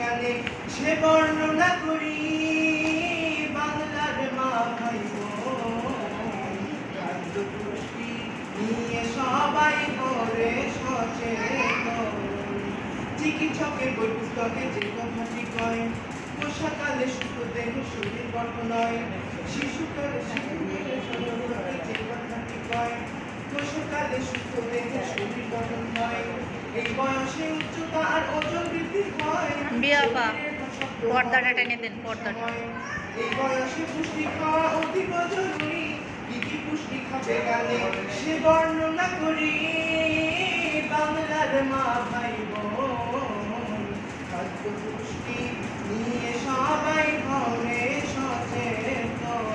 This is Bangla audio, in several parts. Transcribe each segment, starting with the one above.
গানে সে বর্ণনা করি, বাংলার মা ভাই পুষ্টি নিয়ে সবাই করে সচেতন। চিকিৎসকের বই পুস্তকে যে কথাটি কয় পোষাকালে সুস্থ দেহ শরীর গঠন হয় শিশুকালে যে কথাটি কয় পোষাকালে সুস্থ দেহ শরীর গঠন হয় এই বয়সে উচ্চতা আর ওজন বৃদ্ধি হয়। পর্দাটা টেনে দেন, পর্দাটা। এই বয়সে পুষ্টি খাওয়া অতীব জরুরি কি কি পুষ্টি খাবে গানে সে বর্ণনা করি। বাংলার মা ভাই বোন খাদ্য পুষ্টি নিয়ে সবাই ঘরে সচেতন।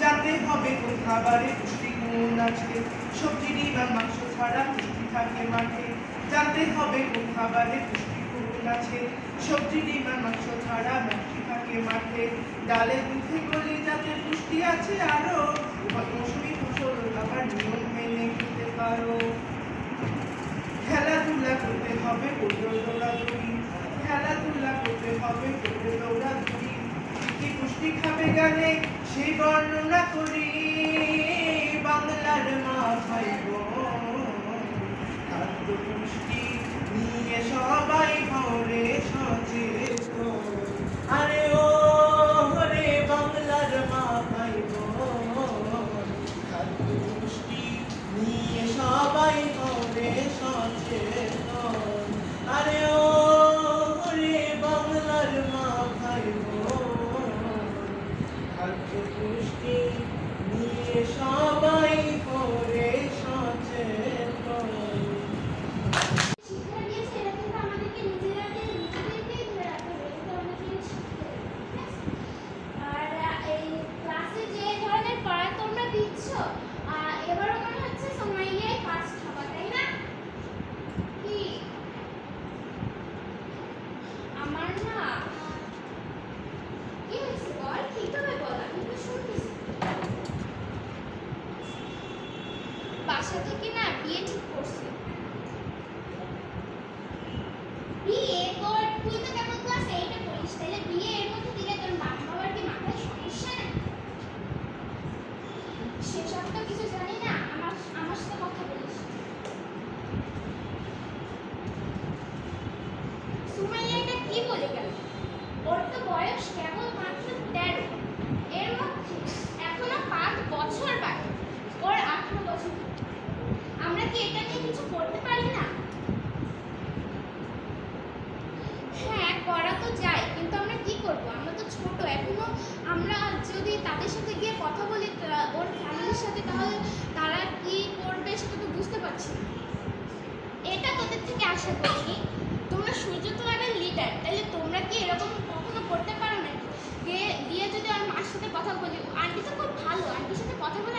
যাতে হবে কোন খাবারে পুষ্টি গুণ আছে সবজি আর মাংস ছাড়া পুষ্টি থাকে মাঠে। জানতে হবে কোন খাবারে পুষ্টি গুণ আছে, সবজি ডিম মাংস ছাড়া পুষ্টি থাকে মাঠে ডালে দুধে গলি যাতে পুষ্টি আছে আরও মৌসুমি ফসল আবার নিয়ম মেনে খেতে পারো। খেলাধুলা করতে হবে করবে দৌড়াদৌড়ি, খেলাধুলা করতে হবে করবে দৌড়াদৌড়ি। কি পুষ্টি খাবে গানে, সেই বর্ণনা করি। বাংলার মা ভাই বোন পুষ্টি সবাই ঘরে সচেতন আরে ও রে বাংলার মা ভাই বোন খাদ্য পুষ্টি নিয়ে সবাই ঘরে সচেতন আরে ও রে বাংলার মা ভাই বোন খাদ্য পুষ্টি নিয়ে সবাই করে সচেতন শিক্ষা দিয়েছে এটা কিন্তু আমাদেরকে নিজেরাকে নিজেদেরকেই ধরে রাখতে হবে এটা আমাদেরকে শিখতে হবে ঠিক আছে? আর আহ, এই ক্লাসে যে ধরনের পড়া তোমরা দিচ্ছ আহ, এবারও মনে হচ্ছে সোমাইয়াই ফার্স্ট হবা তাই না কি আমার না কি হয়েছে বল ঠিকভাবে বল আমি তো শুনতেছি বাসা থেকে না বিয়ে ঠিক করছি বিয়ে তোর তুই তো কেমন ক্লাস এইটে পড়িস তাহলে বিয়ে এর মধ্যে দিলে তোর বাবা বাবার কি মাথায় সমস্যা না সেসব তো কিছু জানি না আমার আমার সাথে কথা বলিস সুমাইয়া এটা কি বলে গেল ওর তো বয়স কেবল মাত্র তেরো এর মধ্যে এখনও পাঁচ বছর বাকি ওর আঠারো বছর আমরা কি এটা নিয়ে কিছু করতে পারি না হ্যাঁ করা তো যায় কিন্তু আমরা কি করব আমরা তো ছোট এখনও আমরা যদি তাদের সাথে গিয়ে কথা বলি তা- ওর সাথে তাহলে তারা কি করবে সেটা তো বুঝতে পারছি। এটা তোদের থেকে আশা করিনি। তোমরা সূর্য ক্লাবের লিডার তাহলে তোমরা কি এরকম কখনো করতে পারো নাকি? গিয়ে যদি আমার মার সাথে কথা বলি, আন্টি তো খুব ভালো। আন্টির সাথে কথা বলে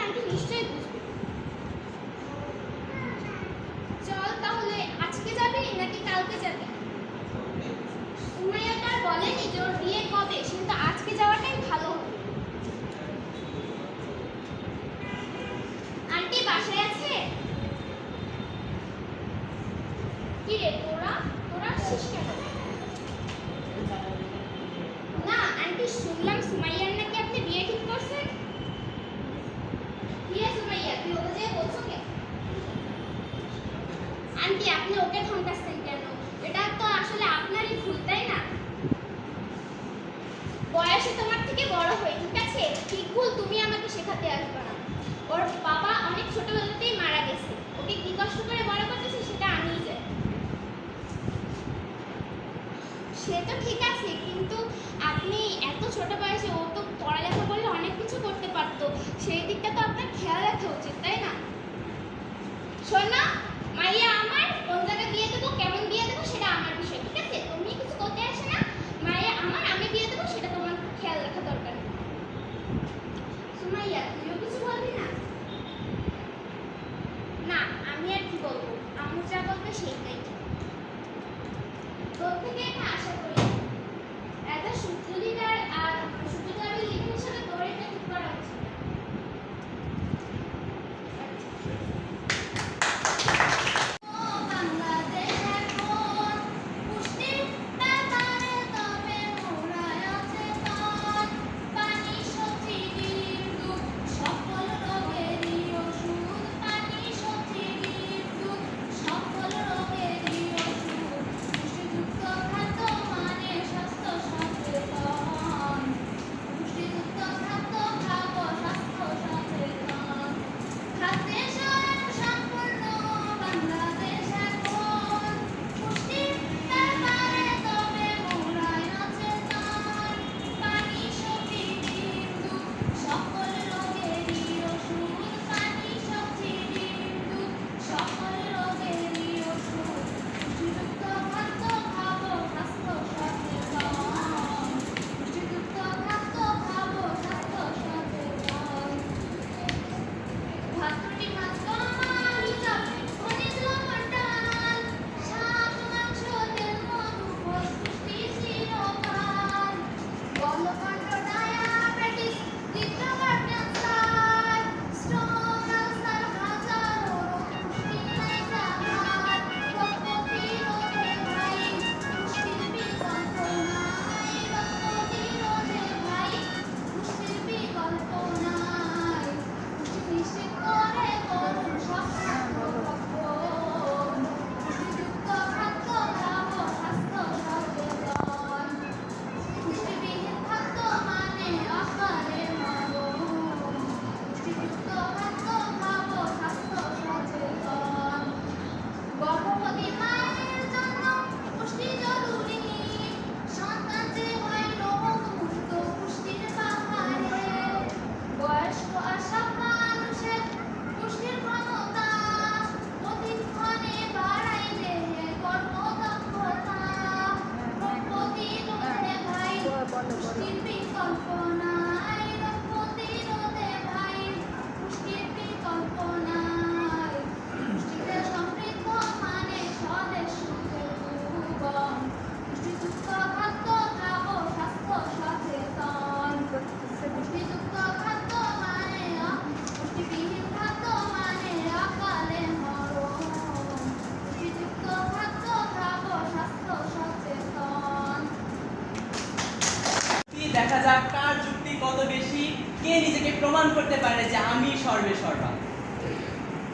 কে নিজেকে প্রমাণ করতে পারে যে আমি সর্বে সর্বা।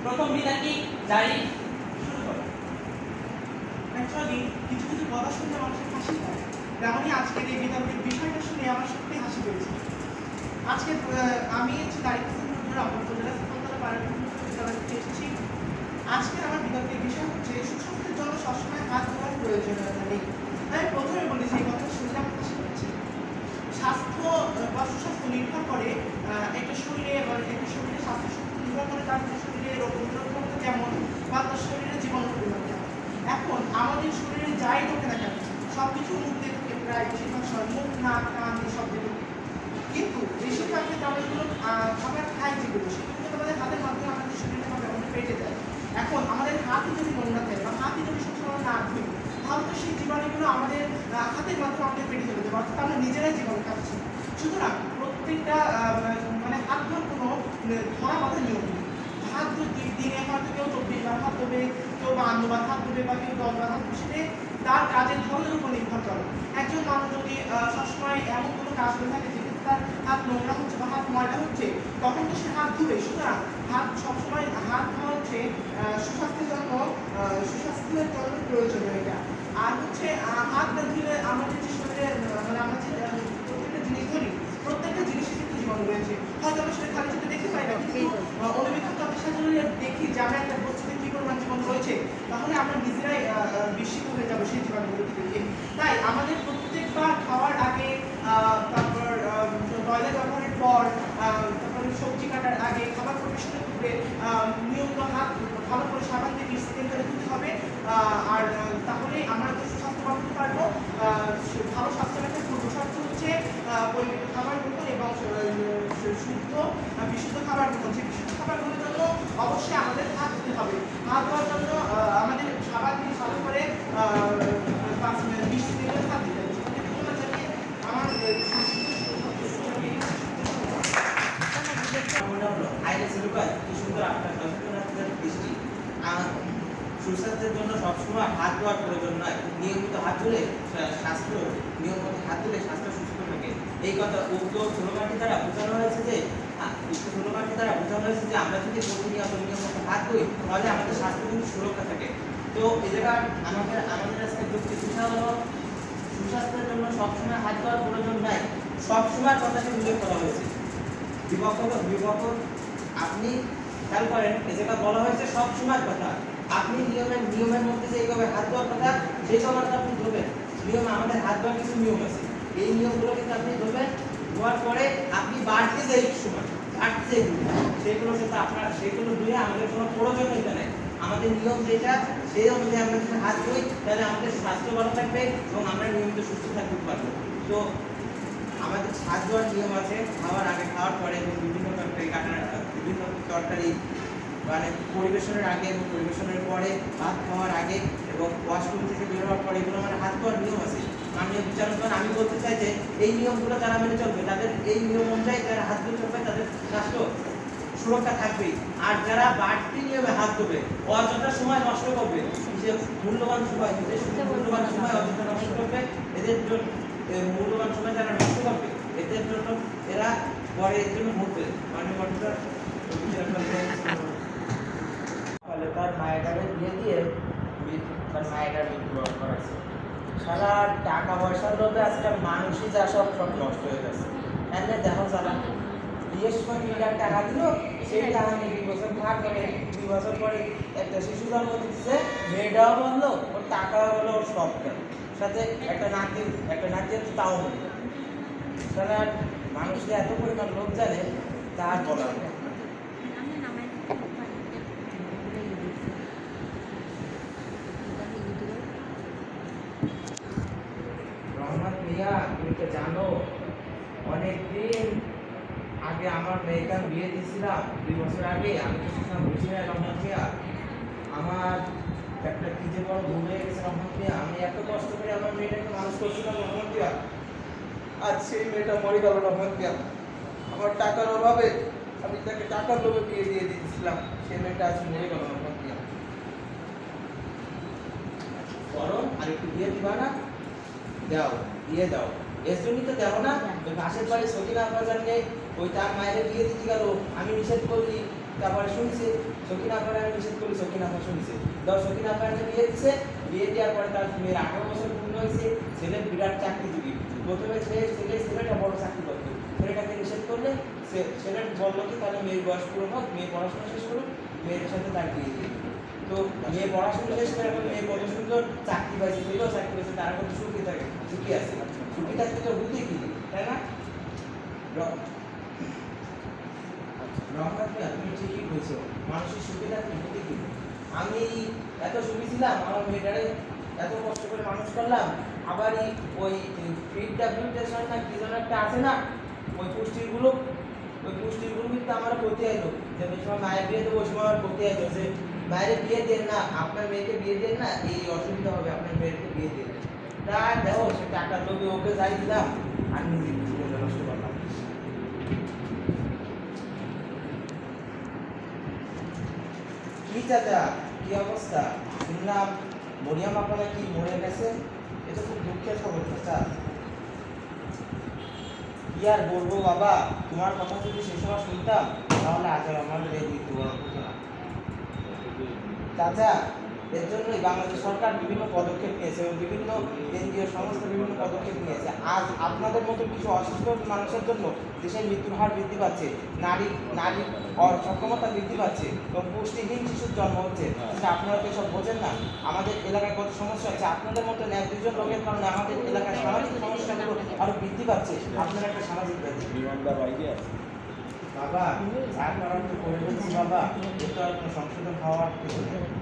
প্রথম বিধানটি জারি শুরু কিছু কিছু কথা শুনলে মানুষের হাসি পায়। তেমনই আজকের এই বিতর্কের বিষয়টা শুনে আমার সত্যি হাসি পেয়েছে। আজকে আমি হচ্ছে দায়িত্ব উপজেলা সফলতা পার্বত্য বিদ্যালয় এসেছি আজকের আমার বিতর্কের বিষয় হচ্ছে সুস্বাস্থ্যের জন্য সবসময় হাত ধোয়ার প্রয়োজনীয়তা নেই আমি প্রথমে বলেছি এই কথা শুনলে আমার হাসি পাচ্ছে স্বাস্থ্য আহ, বা সুস্বাস্থ্য নির্ভর করে আহ, একটা শরীরে বা একটা শরীরে স্বাস্থ্য সুস্থ নির্ভর করে তার শরীরে রোগ প্রতিরোধ ক্ষমতা কেমন বা তার শরীরে জীবন পরিমাণ কেমন এখন আমাদের শরীরে যাই ঢোকে না কেন সব কিছু মুখ দিয়ে ঢোকে প্রায় বেশিরভাগ সময় মুখ নাক কান সব দিয়ে ঢোকে কিন্তু বেশিরভাগ ক্ষেত্রে আমরা যেগুলো আহ, খাবার খাই যেগুলো সেগুলো কিন্তু আমাদের হাতের মাধ্যমে আমাদের শরীরে হবে আমাদের পেটে যায় এখন আমাদের হাতই যদি নোংরা থাকে বা হাতই যদি সবসময় না ধুই তাহলে তো সেই জীবাণুগুলো আমাদের আহ, হাতের মাধ্যমে আমাদের পেটে চলে যাবে অর্থাৎ আমরা নিজেরাই জীবাণু খাচ্ছি সুতরাং প্রত্যেকটা আহ, মানে হাত ধোয়ার কোনো আহ, ধরা বাঁধা নিয়ম নেই। হাত দিনে হয়তো কেউ চব্বিশ বার হাত কেউ বান্ন বার হাত বা কেউ দশ বার হাত ধোবে সেটা তার কাজের ধরনের উপর নির্ভর করে। একজন মানুষ যদি সবসময় এমন কোনো কাজ করে থাকে যেখানে তার হাত নোংরা হচ্ছে বা হাত ময়লা হচ্ছে তখন তো সে হাত ধুবে। সুতরাং হাত সবসময় হাত ধোয়া হচ্ছে সুস্বাস্থ্যের জন্য সুস্বাস্থ্যের জন্য প্রয়োজনীয় এটা। আর হচ্ছে হাত না ধুলে আমাদের যে শরীরে মানে আমরা যে আমরা নিজেরাই বিস্মিত হয়ে সবজি কাটার আগে খাবার পরিবেশনের পূর্বে আহ, নিয়মিত হাত ভালো করে সাবান দিয়ে বিশ সেকেন্ড ধরে হবে। আর তাহলে আমরা একটু সুস্বাস্থ্যবান হতে পারব। ভালো স্বাস্থ্য রাখার পূর্ব শর্ত হচ্ছে পরিমিত খাবার শুদ্ধ বিশুদ্ধ খাবার গ্রহণ সেই বিশুদ্ধ খাবার গ্রহণের জন্য অবশ্যই আমাদের হাত ধুতে হবে হাত ধোয়ার জন্য আমাদের সাবান দিয়ে ভালো করে পাঁচ মিনিট বিশ সেকেন্ড হাত দিতে হবে আমার মনে সুস্বাস্থ্যের জন্য সবসময় হাত ধোয়ার প্রয়োজন নয় নিয়মিত হাত ধুলে স্বাস্থ্য নিয়মিত হাত ধুলে স্বাস্থ্য এই কথা উক্ত স্লোগানটি দ্বারা বোঝানো হয়েছে যে উক্ত স্লোগানটি দ্বারা বোঝানো হয়েছে যে আমরা যদি প্রতিনিয়ত নিয়মিত হাত করি, তাহলে আমাদের স্বাস্থ্য কিন্তু সুরক্ষা থাকে। তো জায়গায় আমাদের আমাদের আজকে যুক্তি শিক্ষা হলো সুস্বাস্থ্যের জন্য সবসময় হাত ধোয়ার প্রয়োজন নাই। সবসময় কথাটি উল্লেখ করা হয়েছে। বিভক্ত বিভক্ত আপনি খেয়াল করেন জায়গা বলা হয়েছে সব সময় কথা। আপনি নিয়মের নিয়মের মধ্যে যে এইভাবে হাত ধোয়ার কথা, সেই সময়টা আপনি ধরবেন। নিয়ম আমাদের হাত ধোয়ার কিছু নিয়ম আছে। এই নিয়মগুলো কিন্তু আপনি ধরবেন, ধোয়ার পরে আপনি বাড়তে যাই সময় বাড়তে সেগুলো সাথে আপনার, সেগুলো ধুয়ে আমাদের কোনো প্রয়োজনীয়তা নেই। আমাদের নিয়ম যেটা, সেই অনুযায়ী আমরা যদি হাত ধুই, তাহলে আমাদের স্বাস্থ্য ভালো থাকবে এবং আমরা নিয়মিত সুস্থ থাকতে পারব। তো আমাদের হাত ধোয়ার নিয়ম আছে, খাওয়ার আগে, খাওয়ার পরে এবং বিভিন্ন তরকারি কাটার, বিভিন্ন তরকারি মানে পরিবেশনের আগে এবং পরিবেশনের পরে, ভাত খাওয়ার আগে এবং ওয়াশরুম থেকে বের হওয়ার পরে, এগুলো মানে হাত ধোয়ার নিয়ম আছে। মাননীয় বিচারকগণ আমি বলতে চাই যে এই নিয়মগুলো যারা মেনে চলবে তাদের এই নিয়ম অনুযায়ী যারা হাত ধুয়ে চলবে তাদের স্বাস্থ্য সুরক্ষা থাকবে আর যারা বাড়তি নিয়মে হাত ধোবে অযথা সময় নষ্ট করবে যে মূল্যবান সময় যে মূল্যবান সময় অযথা নষ্ট করবে এদের জন্য মূল্যবান সময় যারা নষ্ট করবে এদের জন্য এরা পরে এর জন্য ভুগবে মানে ঘটনাটা ফলে তার মায়েরারে বিয়ে দিয়ে তার মায়েরা মৃত্যুবরণ করেছে সারা টাকা পয়সার লোভে আজকে মানুষই যা সব সব নষ্ট হয়ে গেছে এনে দেখো যারা বিয়ের সময় লাখ টাকা দিল, সেই টাকা নিয়ে দুই বছর ভাগ করে, দুই বছর পরে একটা শিশু জন্ম দিচ্ছে মেয়েটাও বলল ওর টাকাও হলো ওর সব সাথে একটা নাতি একটা নাতি হচ্ছে তাও। সারা মানুষের এত পরিমাণ লোক জানে তার বলার নেই রহমত মিয়া তুমি তো জানো অনেকদিন আগে আমার মেয়েকে আমি দুই বছর আগে আমি তো সেসময় বুঝি না রহমত মিয়া আমার একটা কি যে বড় ভুল হয়ে গেছে রহমত মিয়া আমি এত কষ্ট করে আমার মেয়েটাকে মানুষ করছিলাম রহমত মিয়া আজ সেই মেয়েটা মরে গেল রহমত মিয়া আমার টাকার অভাবে আমি তাকে টাকার লোভে বিয়ে দিয়ে দিয়েছিলাম। সেই মেয়েটা আজ মরে গেল রহমত মিয়া করো আর একটু বিয়ে দিবা না? দাও দিয়ে দাও। এর জন্যই তো দেও না। ওই পাশের বাড়ি সকিনা বাজারকে ওই তার মায়ের বিয়ে দিতে গেল, আমি নিষেধ করলি, তারপরে শুনছে সকিনা আপারে আমি নিষেধ করলি সকিনা আপা শুনছে। দাও সকিনা আপাকে বিয়ে দিচ্ছে বিয়ে দেওয়ার পরে তার মেয়ের আঠারো বছর পূর্ণ হয়েছে, ছেলে বিরাট চাকরিজীবী। প্রথমে ছেলে ছেলে, ছেলেটা বড় চাকরি করতো। ছেলেটাকে নিষেধ করলে সে ছেলে বলল কি তাহলে মেয়ের বয়স পুরো হোক মেয়ে পড়াশোনা শেষ করুক মেয়ের সাথে তার বিয়ে দিয়ে তো মেয়ে পড়াশোনা শেষ করে এখন মেয়ে কত সুন্দর চাকরি পাইছে, ছেলেও চাকরি পাইছে, তারা কত সুখী থাকে, সুখী আছে। সুখী থাকতে তো বুদ্ধি কি, তাই না? র- রহমত তুমি ঠিকই কইছো মানুষের থাকতে বুদ্ধি কি? আমি এত সুখী ছিলাম আমার মেয়েটারে এত কষ্ট করে মানুষ করলাম আবার এই ওই ফিড ডাব্লিউটেশন না, কি যেন একটা আছে না, ওই পুষ্টিগুলো ওই পুষ্টিগুলো কিন্তু আমার করতে আইলো যে ওই সময় মায়ের বিয়ে দেবো আমার করতে আইলো যে মায়ের বিয়ে দেন না, আপনার মেয়েকে বিয়ে দেন না, এই অসুবিধা হবে, আপনার মেয়েকে বিয়ে দেন। তা দেখো, সে টাকা লোভে ওকে যাই দিলাম, আর নিজে নষ্ট করলাম কি চাচা, কি অবস্থা? শুনলাম মরিয়াম আপনারা কি মরে গেছে। এটা খুব দুঃখের খবর চাচা। কি আর বলব বাবা, তোমার কথা যদি সে সময় শুনতাম, তাহলে আজ আমার মৃত্যুবরণ হতো না চাচা এর জন্যই বাংলাদেশ সরকার বিভিন্ন পদক্ষেপ নিয়েছে এবং বিভিন্ন এনজিও সংস্থা বিভিন্ন পদক্ষেপ নিয়েছে। আজ আপনাদের মতো কিছু অসুস্থ মানুষের জন্য দেশের মৃত্যুর হার বৃদ্ধি পাচ্ছে নারী নারী সক্ষমতা বৃদ্ধি পাচ্ছে এবং পুষ্টিহীন শিশুর জন্ম হচ্ছে। সেটা আপনারা তো সব বোঝেন না। আমাদের এলাকায় কত সমস্যা আছে আপনাদের মতো এক দুজন লোকের কারণে আমাদের এলাকায় সামাজিক সমস্যাগুলো আরও বৃদ্ধি পাচ্ছে। আপনারা একটা সামাজিক ব্যাধি বাবা যা করার তো করে বাবা আর কোনো সংশোধন হওয়ার কিছু নেই।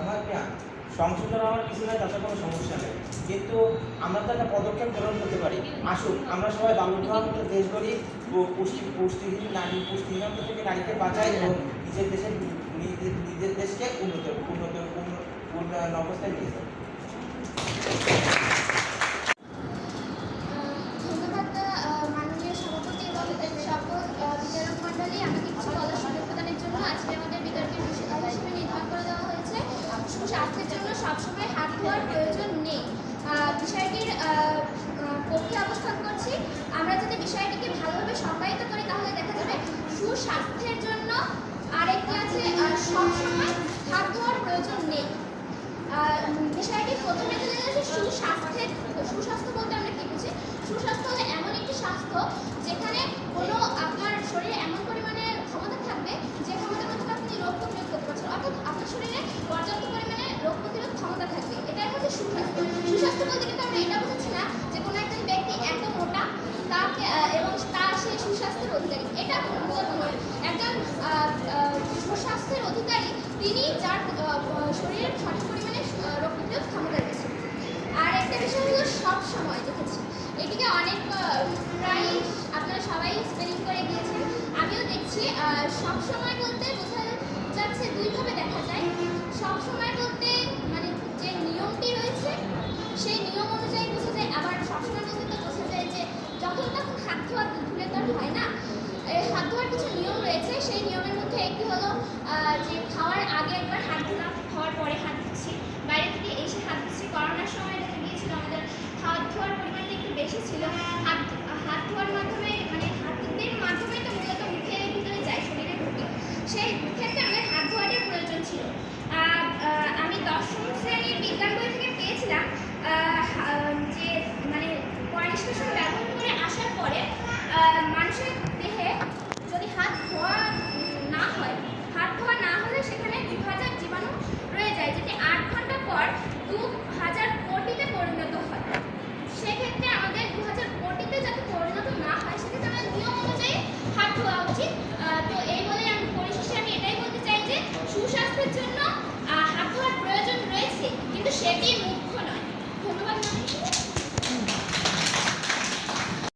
কি সংশোধন হওয়ার কিছু নয় তাতে কোনো সমস্যা নেই। কিন্তু আমরা তো একটা পদক্ষেপ গ্রহণ করতে পারি। আসুন, আমরা সবাই বাল্যবিবাহ দেশ করি পুষ্টি পুষ্টিহীন নারী পুষ্টিহীন থেকে নারীকে বাঁচাই এবং নিজের দেশের, নিজের দেশকে উন্নত উন্নত উন্ন- উন্নয়ন অবস্থায় নিয়ে যাবে ধন্যবাদ আহ, মাননীয় সভাপতি এবং সকল আহ, বিচারক মণ্ডলী আমাকে কিছু বলার সুযোগ প্রদানের জন্য আজকে আমাদের বিতর্কের বিষয় হিসেবে নির্ধারণ করে দেওয়া হয়েছে সুস্বাস্থ্যের জন্য সবসময় হাত ধোয়ার প্রয়োজন নেই আহ, বিষয়টির আহ, আহ, পক্ষে অবস্থান করছি আমরা যদি বিষয়টিকে ভালোভাবে সংজ্ঞায়িত করি তাহলে দেখা যাবে সুস্বাস্থ্যের জন্য আরেকটি আছে আহ, সবসময় হাত ধোয়ার প্রয়োজন নেই আহ, বিষয়টি প্রথমে চলে গেছে সুস্বাস্থ্যের সুস্বাস্থ্য বলতে আমরা কি বুঝি সুস্বাস্থ্য হলো এমন একটি স্বাস্থ্য যেখানে কোনো আপনার শরীরে এমন পরিমাণে ক্ষমতা থাকবে যে ক্ষমতার মাধ্যমে আপনি রোগ প্রতিরোধ করতে পারছেন অর্থাৎ আপনার শরীরে পর্যাপ্ত পরিমাণে রোগ প্রতিরোধ ক্ষমতা থাকবে এটাই হচ্ছে সুস্বাস্থ্য সুস্বাস্থ্য বলতে কিন্তু আমরা এটা বুঝাচ্ছি না যে কোনো একজন ব্যক্তি এত মোটা তাকে আহ, এবং তার সেই সুস্বাস্থ্যের অধিকারী এটা মূলত নয় একজন আহ, আহ, সুস্বাস্থ্যের অধিকারী তিনি যার আহ, আহ, শরীরের সঠিক পরিমাণে আহ, রোগ প্রতিরোধ ক্ষমতা রয়েছে আর একটা বিষয় হলো সব সময় দেখেছি এটিকে অনেক আহ, প্রায় আপনারা সবাই স্পেলিং করে গিয়েছেন আমিও দেখছি সব সময় বলতে বোঝা যাচ্ছে দুইভাবে দেখা যায়। সব সময় বলতে